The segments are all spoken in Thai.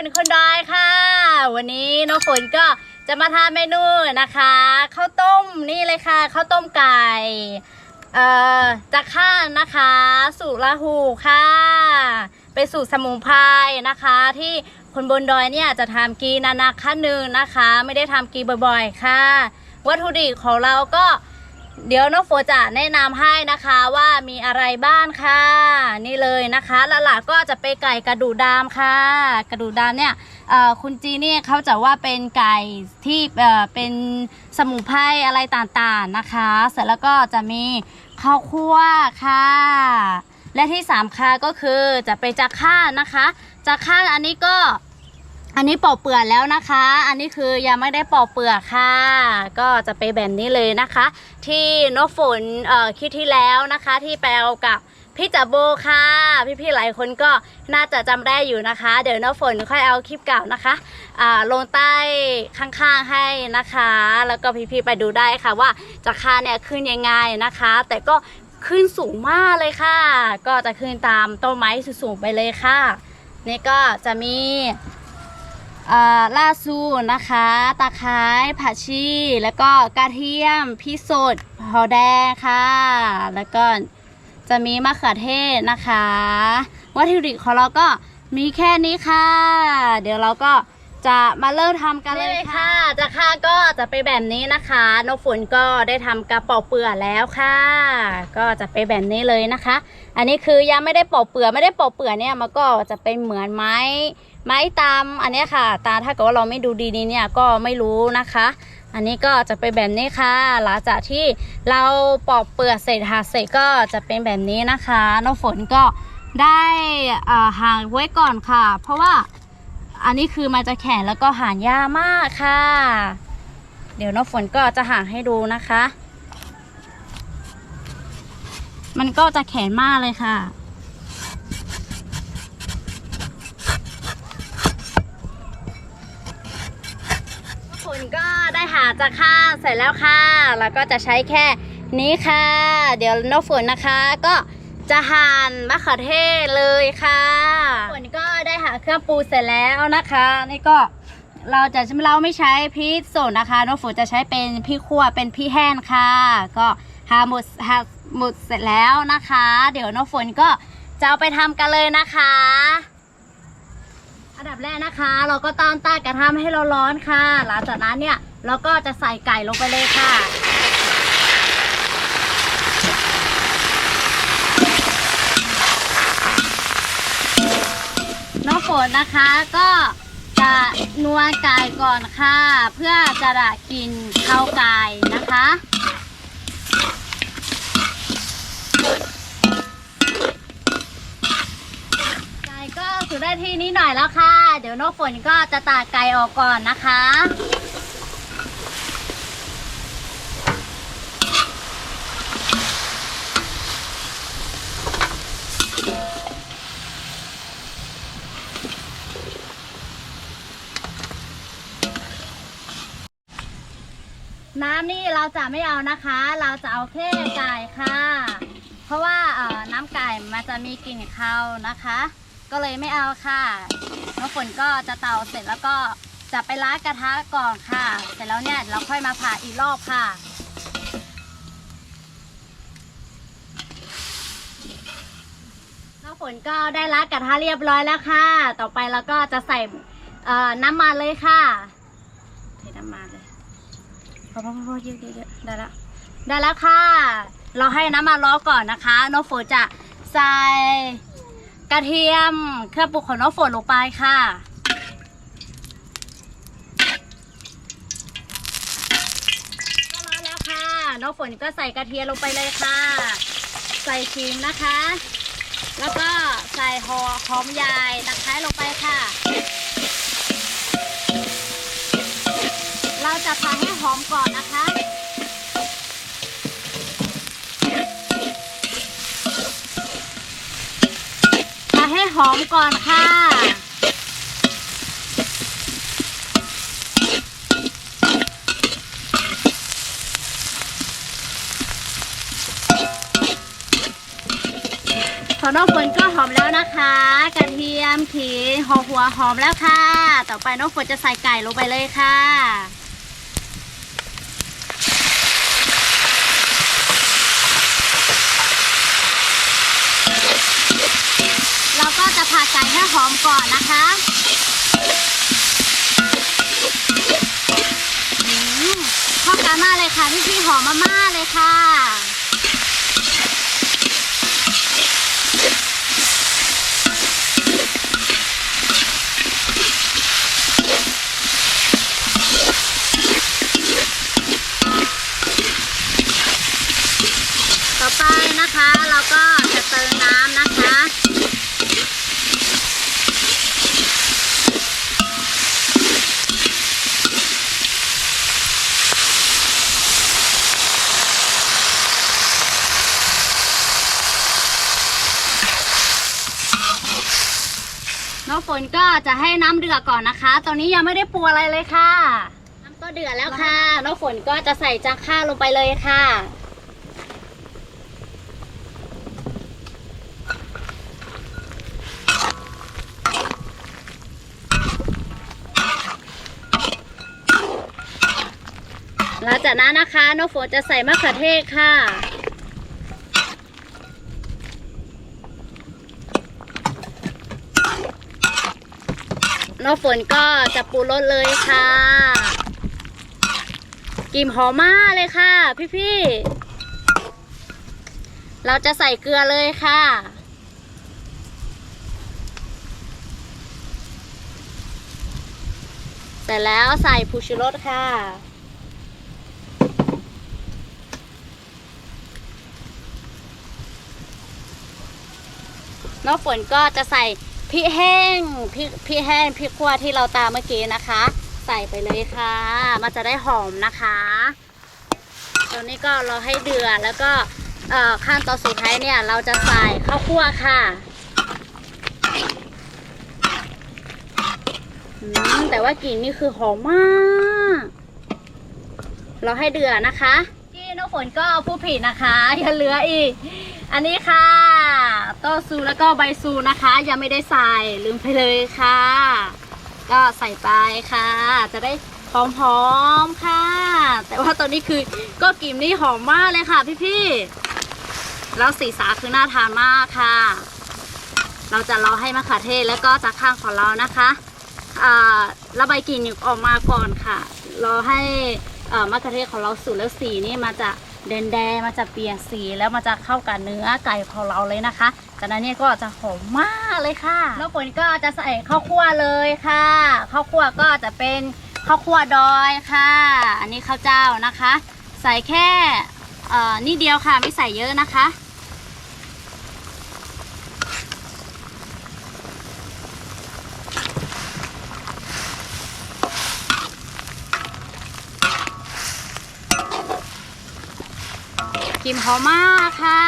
น้ำฝนคนดอยค่ะ วันนี้น้องฝนก็จะมาทำเมนูนะคะข้าวต้มนี่เลยค่ะข้าวต้มไก่เอ่อจากข้านนะคะ สูตรละหูค่ะเป็นสูตรสมุนไพรนะคะ ที่คนบนดอยเนี่ยจะทำกีนานาขั้นหนึ่งนะคะ ไม่ได้ทำกีบ่อยๆค่ะ วัตถุดิบของเราก็ เดี๋ยวน้องโฟจะแนะนำให้นะคะว่ามีอะไรบ้างค่ะ นี่เลยนะคะหลักๆก็จะเป็นไก่กระดูกดำค่ะ กระดูกดำเนี่ยคุณจีเนี่ยเขาจะว่าเป็นไก่ที่เเป็นสมุนไพรอะไรต่างๆนะคะ เสร็จแล้วก็จะมีข้าวคั่วค่ะ และที่สามค่ะก็คือจะเป็นจักข้านะคะจักข้าอันนี้ก็ อันนี้ปอกเปลือกแล้วนะคะ อันนี้คือยังไม่ได้ปอกเปลือกค่ะ ก็จะไปนแบบนี้เลยนะคะ ที่นกฝนเอ่อคิดที่แล้วนะคะ ที่ไปเอากับพี่จับโบค่ะ พี่ๆหลายคนก็น่าจะจำได้อยู่นะคะ เดี๋ยวนกฝนค่อยเอาคลิปเก่านะคะอ่าลงใต้ข้างๆให้นะคะ แล้วก็พี่ๆไปดูได้ค่ะว่าจากค่าเนี่ยขึ้นยังไงนะคะ แต่ก็ขึ้นสูงมากเลยค่ะ ก็จะขึ้นตามต้นไม้สูงๆไปเลยค่ะ นี่ก็จะมี ล่าซูนะคะ ตะไคร้ผักชี แล้วก็กระเทียมพริกสดหอแดงค่ะ แล้วก็จะมีมะเขือเทศนะคะ วัตถุดิบของเราก็มีแค่นี้ค่ะ เดี๋ยวเราก็ จะมาเริ่มทำกันเลยค่ะ จะค่ะก็จะไปนแบบนี้นะคะนกฝนก็ได้ทำกระเป๋าเปลือกแล้วค่ะ ก็จะไปนแบบนี้เลยนะคะ อันนี้คือยังไม่ได้ปอกเปลือกไม่ได้ปอกเปลือกเนี่ยมันก็จะเป็นเหมือนไม้ไม้ตามอันนี้ค่ะ ตาถ้าเกิดว่าเราไม่ดูดีๆเนี่ยก็ไม่รู้นะคะ อันนี้ก็จะเป็นแบบนี้ค่ะ หลังจากที่เราปอกเปลือกเสร็จหาเสร็จก็จะเป็นแบบนี้นะคะน้องฝนก็ได้อ่าห่างไว้ก่อนค่ะ เพราะว่า อันนี้คือมันจะแข็งแล้วก็หานยากมากค่ะ เดี๋ยวน้องฝนก็จะห่างให้ดูนะคะ มันก็จะแข็งมากเลยค่ะผลก็ได้หาจากข้างเสร็จแล้วค่ะ แล้วก็จะใช้แค่นี้ค่ะ เดี๋ยวนกฝนนะคะก็จะหั่นมะเขือเทศเลยค่ะฝนก็ เครื่องปรุงเสร็จแล้วนะคะ นี่ก็เราจะเราไม่ใช้พริกสดนะคะนกฝนจะใช้เป็นพริกขั่วเป็นพริกแห้งค่ะ ก็หาหมดหาหมดเสร็จแล้วนะคะ เดี๋ยวนกฝนก็จะเอาไปทำกันเลยนะคะ อันดับแรกนะคะ เราก็ต้องตั้งกระทะให้เราร้อนค่ะ หลังจากนั้นเนี่ยเราก็จะใส่ไก่ลงไปเลยค่ะ น้อง ฝนนะคะ ก็จะนวลไก่ก่อนค่ะ เพื่อจะได้กินข้าวไก่นะคะ ไก่ก็สุดได้ที่นี้หน่อยแล้วค่ะ เดี๋ยวนกฝนก็จะตากไก่ออกก่อนนะคะ น้ำนี่เราจะไม่เอานะคะ เราจะเอาแค่ไก่ค่ะ เพราะว่าเอ่อน้ำไก่มันจะมีกลิ่นคาวนะคะ ก็เลยไม่เอาค่ะน้องฝนก็จะเตาเสร็จแล้วก็จะไปล้างกระทะก่อนค่ะ เสร็จแล้วเนี่ยเราค่อยมาผ่าอีกรอบค่ะน้อฝนก็ได้ล้างกระทะเรียบร้อยแล้วค่ะ ต่อไปเราก็จะใส่เอ่อน้ำมันเลยค่ะเทน้ำมันเลย พอพอพอพอเยอะเยอะได้แล้วได้แล้วค่ะ เราให้น้ำมันร้อนก่อนนะคะน้องฝนจะใส่กระเทียมเครื่องปรุงของน้องฝนลงไปค่ะนแล้วค่ะน้องฝนก็ใส่กระเทียมลงไปเลยค่ะ ใส่ขิงนะคะ แล้วก็ใส่หอหอมใหญ่ตะไคร้ลงไปค่ะ เราจะผัดใหอมก่อนนะคะผัดให้หอมก่อนค่ะ พอน้องฝนก็หอมแล้วนะคะ กระเทียมขิงหอหัวหอมแล้วค่ะ ต่อไปน้องฝนจะใส่ไก่ลงไปเลยค่ะ เราก็จะผัดไก่ ให้หอมก่อนนะคะอืมเข้ากันมากเลยค่ะพี่พี่ๆหอมมากๆเลยค่ะ ต่อไปนะคะเราก็จะเติมน้ำนะคะ น้องฝนก็ จะให้น้ำเดือดก่อนนะคะ ตอนนี้ยังไม่ได้ปรุงอะไรเลยค่ะ น้ำก็เดือดแล้วค่ะ น้องฝนก็จะใส่จางข้าวลงไปเลยค่ะหลังจากนั้นนะคะน้องฝนจะใส่มะเขือเทศค่ะ น้องฝนก็จะปูรสเลยค่ะกลิ่นหอมมากเลยค่ะ พี่ๆ เราจะใส่เกลือเลยค่ะ เสร็จแล้วใส่ผงชูรสค่ะ น้องฝนก็จะใส่ พริกแห้งพริกพริกแห้งพริกขั่วที่เราตามเมื่อกี้นะคะ ใส่ไปเลยค่ะ มันจะได้หอมนะคะตอนนี้ก็เราให้เดือดแล้วก็ขั้นตอนสุดท้ายเนี่ย เราจะใส่ข้าวคั่วค่ะแต่ว่ากลิ่นนี่คือหอมมาก เราให้เดือดนะคะ ที่น้องฝนก็ผู้ผิดนะคะ อย่าเหลืออีก อันนี้ค่ะ โต้ซูแล้วก็ใบซูนะคะ ยังไม่ได้ใส่ลืมไปเลยค่ะ ก็ใส่ไปค่ะ จะได้หอมๆค่ะ แต่ว่าตอนนี้คือก็กลิ่นนี่หอมมากเลยค่ะพี่ๆแล้วสีสาคือน่าทานมากค่ะ เราจะรอให้มะขือเทศแล้วก็จากข้างของเรานะคะระบายกลิ่นออกมาก่อนค่ะรอให้มะขือเทศของเราสุกแล้วสีนี่มาจะ แดงๆมาจะเปลี่ยนสีแล้วมันจะเข้ากับเนื้อไก่ของเราเลยนะคะ จากนั้นเนี่ยก็จะหอมมากเลยค่ะ แล้วฝนก็จะใส่ข้าวคั่วเลยค่ะข้าวคั่วก็จะเป็นข้าวคั่วดอยค่ะ อันนี้ข้าวเจ้านะคะ ใส่แค่อ่อนิดเดียวค่ะไม่ใส่เยอะนะคะ กลิ่นหอมมากค่ะ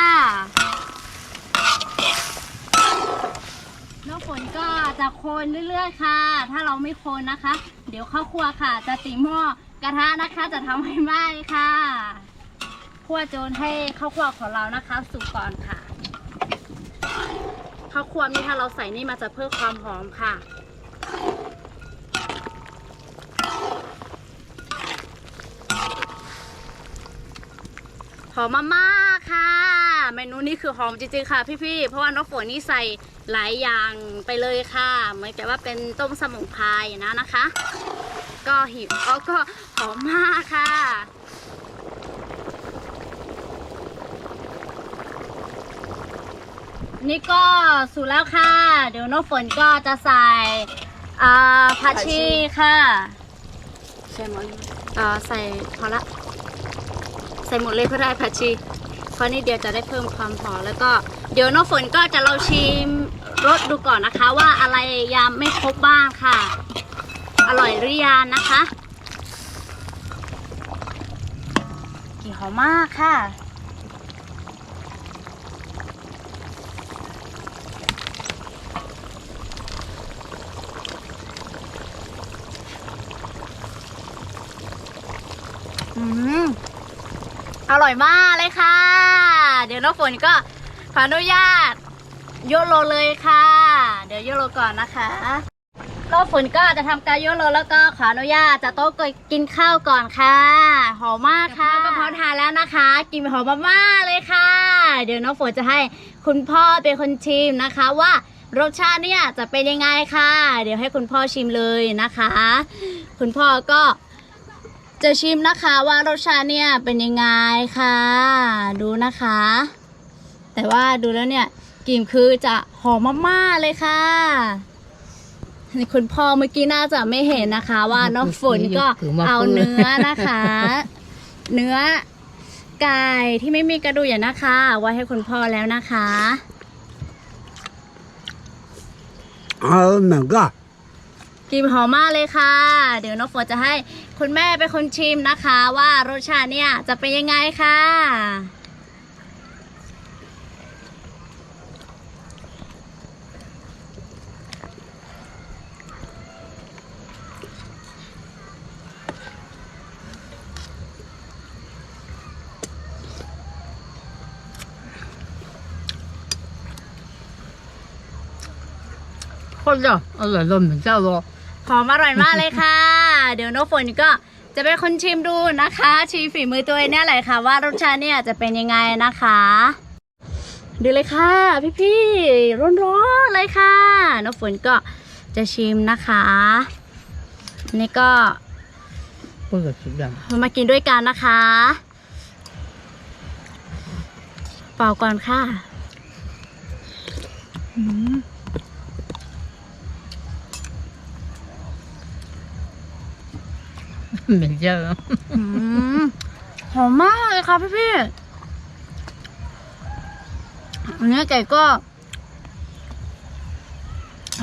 น้องฝนก็จะคนเรื่อยๆค่ะ ถ้าเราไม่คนนะคะ เดี๋ยวข้าวคั่วค่ะ จะติหม้อกระทะนะคะจะทำให้ไหม้ค่ะคั่วจนให้ข้าวคั่วของเรานะคะสุกก่อนค่ะข้าวคั่วนี่ถ้าเราใส่นี่มันจะเพิ่มความหอมค่ะ หอมมากๆค่ะ เมนูนี้คือหอมจริงๆค่ะพี่ๆ เพราะว่าน้องฝนนี่ใส่หลายอย่างไปเลยค่ะ เหมือนกับว่าเป็นต้มสมุนไพรนะนะคะ ก็หิวอ๋อก็หอมมากค่ะนี่ก็สุกแล้วค่ะ เดี๋ยวน้องฝนก็จะใส่อ่าผักชีค่ะใช่ไหมเอ่อใส่พอละใส่หมดเลยก็ได้ผักชีเพราะนี่เดียวจะได้เพิ่มความหอมแล้วก็เดี๋ยวน้องฝนก็จะเราชิมรสดูก่อนนะคะ ว่าอะไรยามไม่ครบบ้างค่ะ อร่อยหรือยังนะคะกลิ่นหอมมากค่ะ อร่อยมากเลยค่ะ เดี๋ยวน้องฝนก็ขออนุญาตโยโรเลยค่ะ เดี๋ยวโยโรก่อนนะคะก็ฝนก็จะทำการโยโรแล้วก็ขออนุญาตจะโต๊ะกินข้าวก่อนค่ะ หอมมากค่ะกระเพาะทานแล้วนะคะกลินหอมมากๆเลยค่ะ เดี๋ยวน้องฝนจะให้คุณพ่อเป็นคนชิมนะคะว่ารสชาติเนี่ยจะเป็นยังไงค่ะ เดี๋ยวให้คุณพ่อชิมเลยนะคะ คุณพ่อก็ จะชิมนะคะว่ารสชาติเนี่ยเป็นยังไงค่ะ ดูนะคะ แต่ว่าดูแล้วเนี่ยกลิ่นคือจะหอมมากๆเลยค่ะนี่คุณพ่อเมื่อกี้น่าจะไม่เห็นนะคะ ว่าน้องฝนก็เอาเนื้อนะคะ เนื้อไก่ที่ไม่มีกระดูกอย่างนะคะไว้ให้คุณพ่อแล้วนะคะเอาหนังก็กลิ่นหอมมากเลยค่ะ เดี๋ยวน้องฝนจะให้ คุณแม่เป็นคนชิมนะคะว่ารสชาติเนี่ยจะเป็นยังไงค่ะ或者อร่อยลมเหมือนเจ้าโลหอมอร่อยมากเลยค่ะ เดี๋ยวน้องฝนก็จะเป็นคนชิมดูนะคะชิมฝีมือตัวเองเนี่ยแหละค่ะ ว่ารสชาติเนี่ยจะเป็นยังไงนะคะ ดูเลยค่ะ พี่ๆร้อนๆเลยค่ะน้องฝนก็จะชิมนะคะอันนี่ก็เปิดสุดยังมากินด้วยกันนะคะ เป่าก่อนค่ะ เหมือนเจอืมหอมมากเลยค่ะพี่พี่อันนี้ไก่ก็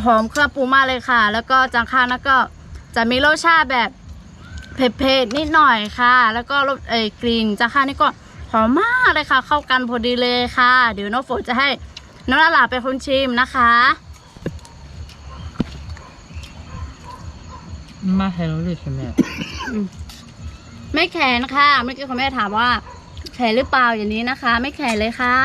หอมเครื่องปรุงมากเลยค่ะ แล้วก็จังค่าแล้วก็จะมีรสชาติแบบเผ็ดๆนิดหน่อยค่ะ แล้วก็รสเอ่ยกลิ่นจังค่านี่ก็หอมมากเลยค่ะ เข้ากันพอดีเลยค่ะ เดี๋ยวน้องฝนจะให้น้องลาลาเป็นคนชิมนะคะ มาให้เราด้วยใช่ไหมไม่แข็งค่ะเมื่อกี้คุณแม่ถามว่า แข็งหรือเปล่าอย่างนี้นะคะ ไม่แข็งเลยค่ะ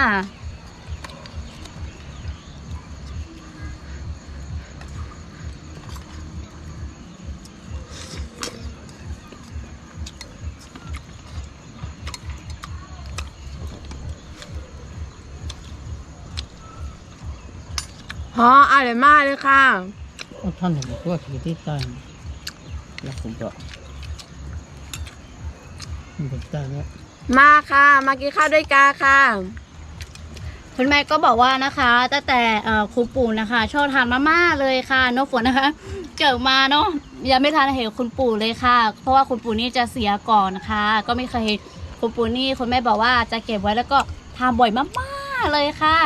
พออร่อยมากเลยค่ะก็ท่านเห็นบอกว่าที่ที่ใต้แล้วผมก็มันเป็นใต้แล้วมาค่ะ มากินข้าวด้วยกันค่ะ คุณแม่ก็บอกว่านะคะตั้งแต่เอ่อครูปู่นะคะชอบทานมาม่าเลยค่ะน้องฝนนะคะ เกิดมาเนาะยังไม่ทานเห็นคุณปู่เลยค่ะ เพราะว่าคุณปู่นี่จะเสียก่อนนะคะ ก็ไม่เคยเห็นคุณปู่นี่คุณแม่บอกว่าจะเก็บไว้แล้วก็ทานบ่อยมากๆเลยค่ะ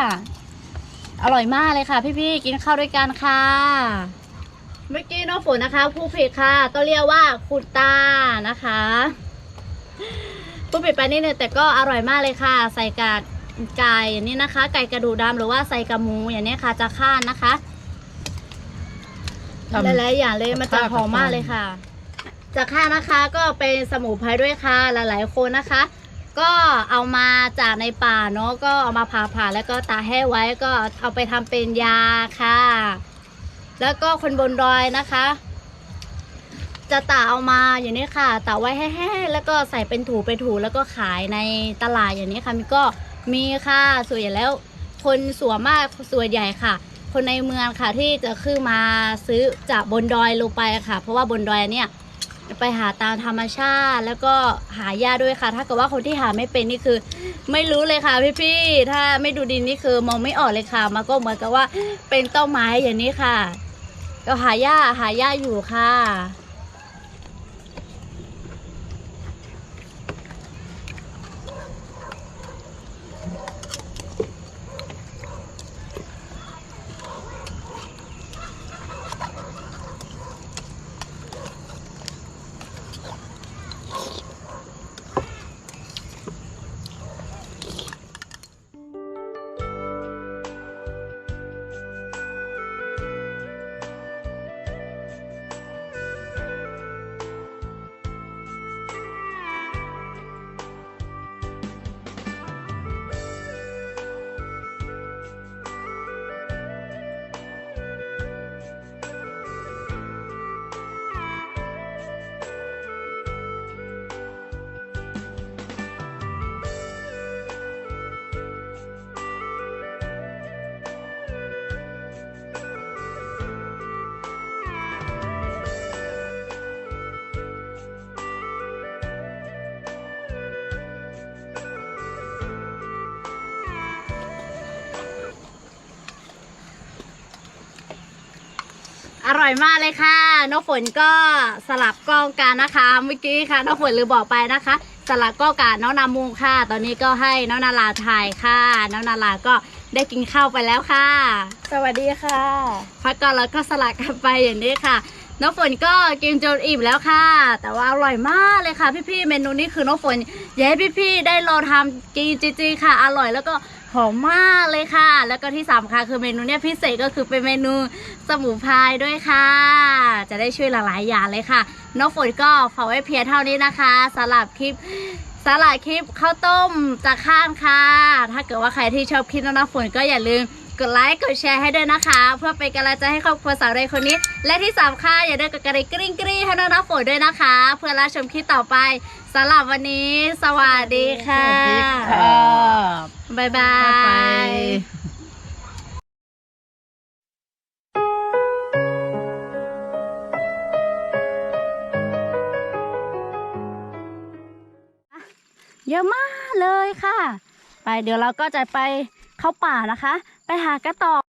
อร่อยมากเลยค่ะ พี่ๆกินข้าวด้วยกันค่ะ เมื่อกี้น้องฝนนะคะ ผู้ผิดค่ะต้องเรียกว่าคุณตานะคะผู้ผิดไปนิดนึงแต่ก็อร่อยมากเลยค่ะ ใส่กาดไก่อย่างนี้นะคะ ไก่กระดูกดำหรือว่าใส่กระหมูอย่างนี้ค่ะจะข้านนะคะหลายๆอย่างเลยมันจะหอมมากเลยค่ะจะข้านะคะก็เป็นสมุนไพรด้วยค่ะ หลายๆคนนะคะ ก็เอามาจากในป่าเนาะก็เอามาผ่าผ่าๆแล้วก็ตากแห้งไว้ก็เอาไปทำเป็นยาค่ะ แล้วก็คนบนดอยนะคะ จะตาเอามาอย่างนี้ค่ะตาไว้แห้งๆแล้วก็ใส่เป็นถูเป็นถูแล้วก็ขายในตลาดอย่างนี้ค่ะมันก็มีค่ะส่วนใหญ่แล้ว คนส่วนมากส่วนใหญ่ค่ะ คนในเมืองค่ะที่จะขึ้นมาซื้อจากบนดอยลงไปค่ะ เพราะว่าบนดอยเนี่ยไปหาตามธรรมชาติแล้วก็หายาด้วยค่ะ ถ้าเกิดว่าคนที่หาไม่เป็นนี่คือ ไม่รู้เลยค่ะพี่ๆถ้าไม่ดูดินนี่คือมองไม่ออกเลยค่ะ มันก็เหมือนกับว่าเป็นต้นไม้อย่างนี้ค่ะ ก็หายาหายาอยู่ค่ะ อร่อยมากเลยค่ะน้องฝนก็สลับกล้องกันนะคะ เมื่อกี้ค่ะน้องฝนลืมบอกไปนะคะ สลับกล้องกันน้องนามูค่ะ ตอนนี้ก็ให้น้องนาลาถ่ายค่ะน้องนาลาก็ได้กินข้าวไปแล้วค่ะ สวัสดีค่ะพักก่อนแล้วก็สลับกันไปอย่างนี้ค่ะน้องฝนก็กินจนอิ่มแล้วค่ะ แต่ว่าอร่อยมากเลยค่ะ พี่ๆเมนูนี้คือน้องฝนอยากให้พี่ๆได้ลองทำกินจริงๆค่ะ อร่อยแล้วก็ หอมมากเลยค่ะ แล้วก็ที่สำคัญคือเมนูเนี้ยพิเศษก็คือเป็นเมนูสมุนไพรด้วยค่ะ จะได้ช่วยหลายๆอย่างเลยค่ะน้องฝนก็ฝากไว้เพียงเท่านี้นะคะสำหรับคลิปสาหร่ายคลิปข้าวต้มจากข้างค่ะ ถ้าเกิดว่าใครที่ชอบคลิปน้องฝนก็อย่าลืมกดไลค์กดแชร์ให้ด้วยนะคะ เพื่อเป็นกำลังใจให้ครอบครัวสาวเรยคนนี้ และที่สำคัญอย่าลืมกดกระดิ่งกริ๊งกริ๊งให้น้องน้ำฝนด้วยนะคะ เพื่อรับชมคลิปต่อไป สำหรับวันนี้ สวัสดีค่ะสวัสดีค่ะบ๊ายบาบ๊ายบาย ยเยอะมากเลยค่ะ ไปเดี๋ยวเราก็จะไปเข้าป่านะคะ ไปหากระต่อ